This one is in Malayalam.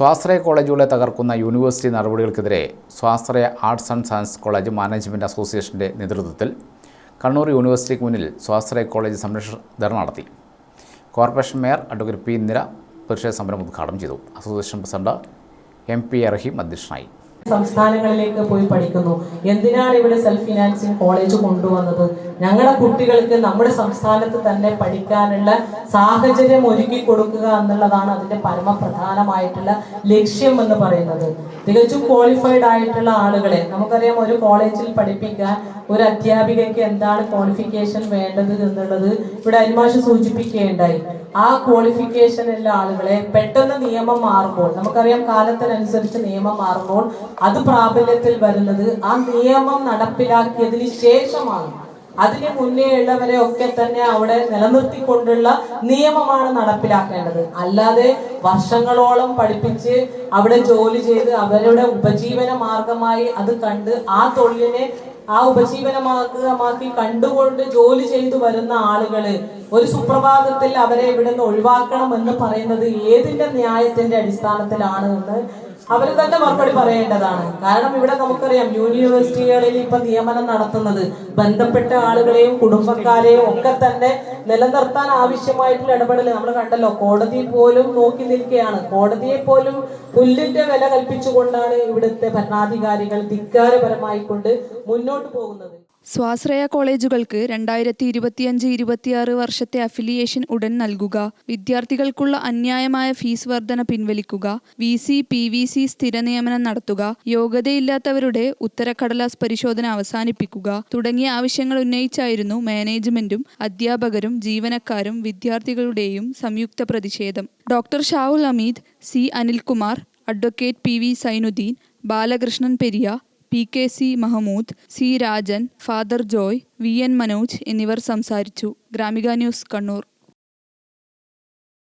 സ്വാശ്രയ കോളേജുകളെ തകർക്കുന്ന യൂണിവേഴ്സിറ്റി നടപടികൾക്കെതിരെ സ്വാശ്രയ arts and science college management അസോസിയേഷന്റെ നേതൃത്വത്തിൽ കണ്ണൂർ യൂണിവേഴ്സിറ്റിക്ക് മുന്നിൽ സ്വാശ്രയ കോളേജ് സംരക്ഷണ ധർണ നടത്തി. Corporation mayor advocate P Indira പ്രതിഷേധ സമരം ഉദ്ഘാടനം ചെയ്തു. Association president M P Rahim അധ്യക്ഷനായി. സംസ്ഥാനങ്ങളിലേക്ക് പോയി പഠിക്കുന്നു. എന്തിനാണ് ഇവിടെ സെൽഫ് ഫിനാൻസിങ് കോളേജ് കൊണ്ടുവന്നത്? ഞങ്ങളുടെ കുട്ടികൾക്ക് നമ്മുടെ സംസ്ഥാനത്ത് തന്നെ പഠിക്കാനുള്ള സാഹചര്യം ഒരുക്കി കൊടുക്കുക എന്നുള്ളതാണ് അതിന്റെ പരമപ്രധാനമായിട്ടുള്ള ലക്ഷ്യം എന്ന് പറയുന്നത്. തികച്ചും ക്വാളിഫൈഡ് ആയിട്ടുള്ള ആളുകളെ നമുക്കറിയാം ഒരു കോളേജിൽ പഠിപ്പിക്കാൻ ഒരു അധ്യാപികയ്ക്ക് എന്താണ് ക്വാളിഫിക്കേഷൻ വേണ്ടത് എന്നുള്ളത് ഇവിടെ അരിമാഷ് സൂചിപ്പിക്കുകയുണ്ടായി. ആ ക്വാളിഫിക്കേഷൻ ഉള്ള ആളുകളെ പെട്ടെന്ന് നിയമം മാറുമ്പോൾ നമുക്കറിയാം കാലത്തിനനുസരിച്ച് നിയമം മാറുമ്പോൾ അത് പ്രാബല്യത്തിൽ വരുന്നത് ആ നിയമം നടപ്പിലാക്കിയതിന് ശേഷമാണ്. അതിന് മുന്നേ ഉള്ളവരെ ഒക്കെ തന്നെ അവിടെ നിലനിർത്തിക്കൊണ്ടുള്ള നിയമമാണ് നടപ്പിലാക്കേണ്ടത്. അല്ലാതെ വർഷങ്ങളോളം പഠിപ്പിച്ച് അവിടെ ജോലി ചെയ്ത് അവരുടെ ഉപജീവന മാർഗമായി അത് കണ്ട് ആ തൊഴിലിനെ ആ ഉപജീവനമാക്കുക മാക്കി കണ്ടുകൊണ്ട് ജോലി ചെയ്തു വരുന്ന ആളുകൾ ഒരു സുപ്രഭാതത്തിൽ അവരെ ഇവിടെ നിന്ന് ഒഴിവാക്കണം എന്ന് പറയുന്നത് ഏതിന്റെ ന്യായത്തിന്റെ അടിസ്ഥാനത്തിലാണ് എന്ന് അവർ തന്നെ മറുപടി പറയേണ്ടതാണ്. കാരണം ഇവിടെ നമുക്കറിയാം യൂണിവേഴ്സിറ്റികളിൽ ഇപ്പൊ നിയമനം നടത്തുന്നത് ബന്ധപ്പെട്ട ആളുകളെയും കുടുംബക്കാരെയും ഒക്കെ തന്നെ നിലനിർത്താൻ ആവശ്യമായിട്ടുള്ള ഇടപെടൽ നമ്മൾ കണ്ടല്ലോ കോടതി പോലും നോക്കി നിൽക്കുകയാണ്. കോടതിയെ പോലും പുല്ലിന്റെ വില കൽപ്പിച്ചുകൊണ്ടാണ് ഇവിടുത്തെ ഭരണാധികാരികൾ ധിക്കാരപരമായിക്കൊണ്ട് മുന്നോട്ട് പോകുന്നത്. സ്വാശ്രയ കോളേജുകൾക്ക് രണ്ടായിരത്തി ഇരുപത്തിയഞ്ച് ഇരുപത്തിയാറ് വർഷത്തെ അഫിലിയേഷൻ ഉടൻ നൽകുക. വിദ്യാർത്ഥികൾക്കുള്ള അന്യായമായ ഫീസ് വർധന പിൻവലിക്കുക. V C P V C സ്ഥിര നിയമനം നടത്തുക. യോഗ്യതയില്ലാത്തവരുടെ ഉത്തരക്കടലാസ് പരിശോധന അവസാനിപ്പിക്കുക. തുടങ്ങിയ ആവശ്യങ്ങൾ ഉന്നയിച്ചായിരുന്നു മാനേജ്മെന്റും അധ്യാപകരും ജീവനക്കാരും വിദ്യാർത്ഥികളുടെയും സംയുക്ത പ്രതിഷേധം. Doctor Shahul Ameed C Anilkumar advocate P V Zainuddin Balakrishnan Periya P K C Mahmood C Rajan father Joy V N Manoj എന്നിവർ സംസാരിച്ചു. ഗ്രാമിക ന്യൂസ് കണ്ണൂർ.